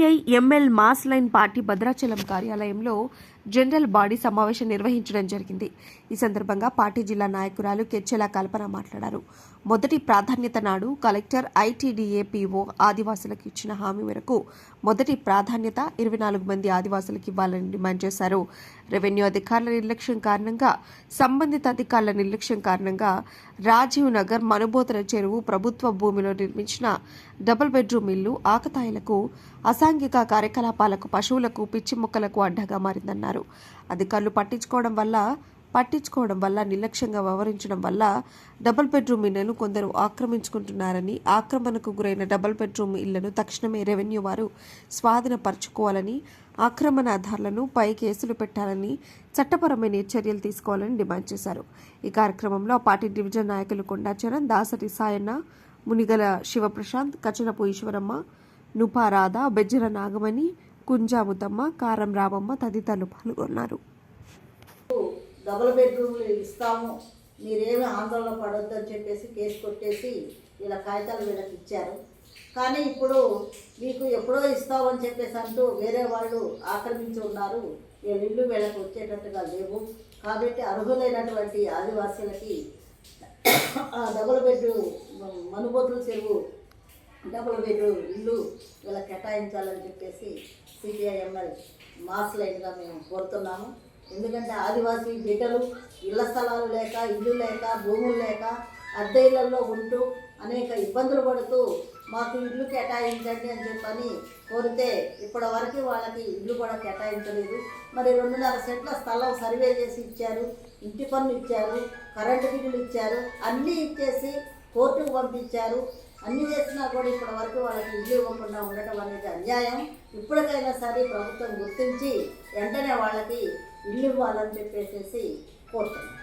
CPI ML mass line party Bhadrachalam కార్యాలయంలో general body సమావేశం నిర్వహించడం జరిగింది. ఈ సందర్భంగా పార్టీ జిల్లా నాయకురాలు కెచ్చెల కల్పన మాట్లాడారు. మొదటి ప్రాధాన్యత నాడు కలెక్టర్ ఐటీడీఏపీఓ ఆదివాసులకు ఇచ్చిన హామీ మేరకు మొదటి ప్రాధాన్యత ఇరవై నాలుగు మంది ఆదివాసులకు ఇవ్వాలని డిమాండ్ చేశారు. రెవెన్యూ అధికారుల నిర్లక్ష్యం కారణంగా సంబంధిత అధికారుల నిర్లక్ష్యం కారణంగా రాజీవ్ నగర్ మనుబోతల చెరువు ప్రభుత్వ భూమిలో నిర్మించిన డబుల్ బెడ్రూమ్ ఇల్లు ఆకతాయిలకు అసాంఘిక కార్యకలాపాలకు పశువులకు పిచ్చి మొక్కలకు అడ్డగా మారిందన్నారు. అధికారులు పట్టించుకోవడం వల్ల పట్టించుకోవడం వల్ల నిర్లక్ష్యంగా వ్యవహరించడం వల్ల డబుల్ బెడ్రూమ్ ఇళ్ళను కొందరు ఆక్రమించుకుంటున్నారని ఆక్రమణకు గురైన డబుల్ బెడ్రూమ్ ఇళ్ళను తక్షణమే రెవెన్యూ వారు స్వాధీనపరచుకోవాలని ఆక్రమణదారులను పై కేసులు పెట్టాలని చట్టపరమైన చర్యలు తీసుకోవాలని డిమాండ్ చేశారు. ఈ కార్యక్రమంలో పార్టీ డివిజన్ నాయకులు కొండాచరణ్ దాసరి సాయన్న మునిగల శివప్రశాంత్ కచనపు ఈశ్వరమ్మ నుపా రాధా బెజ్జర నాగమణి కుంజాముతమ్మ కారం రామమ్మ తదితరులు పాల్గొన్నారు. డబుల్ బెడ్రూమ్లు ఇస్తాము. మీరేమి ఆందోళన పడొద్దు అని చెప్పేసి కేసు కొట్టేసి ఇలా కాగితాలు వీళ్ళకి ఇచ్చారు. కానీ ఇప్పుడు మీకు ఎప్పుడో ఇస్తామని చెప్పేసి అంటూ వేరే వాళ్ళు ఆక్రమించి ఉన్నారు. వీళ్ళ ఇల్లు వీళ్ళకి వచ్చేటట్టుగా లేవు. కాబట్టి అర్హులైనటువంటి ఆదివాసీలకి ఆ డబుల్ బెడ్ మనుబోతుల చెరువు డబుల్ బెడ్రూమ్ ఇల్లు ఇలా కేటాయించాలని చెప్పేసి సిపిఐఎంఎల్ మాస్ లైన్గా మేము కోరుతున్నాము. ఎందుకంటే ఆదివాసీ బిడ్డలు ఇళ్ళ స్థలాలు లేక ఇల్లు లేక భూములు లేక అద్దె ఇళ్ళలో ఉంటూ అనేక ఇబ్బందులు పడుతూ మాకు ఇల్లు కేటాయించండి అని చెప్పని కోరితే ఇప్పటి వరకు వాళ్ళకి ఇల్లు కూడా కేటాయించలేదు. మరి రెండున్నర సెంట్ల స్థలం సర్వే చేసి ఇచ్చారు ఇంటి పన్ను ఇచ్చారు కరెంటు బిల్లులు ఇచ్చారు అన్నీ ఇచ్చేసి కోర్టుకు పంపించారు. అన్ని చేసినా కూడా ఇప్పటి వరకు వాళ్ళకి ఇల్లు ఇవ్వకుండా ఉండటం అనేది అన్యాయం. ఇప్పటికైనా సరే ప్రభుత్వం గుర్తించి వెంటనే వాళ్ళకి ఇల్లు ఇవ్వాలని చెప్పేసేసి కోరుతున్నాను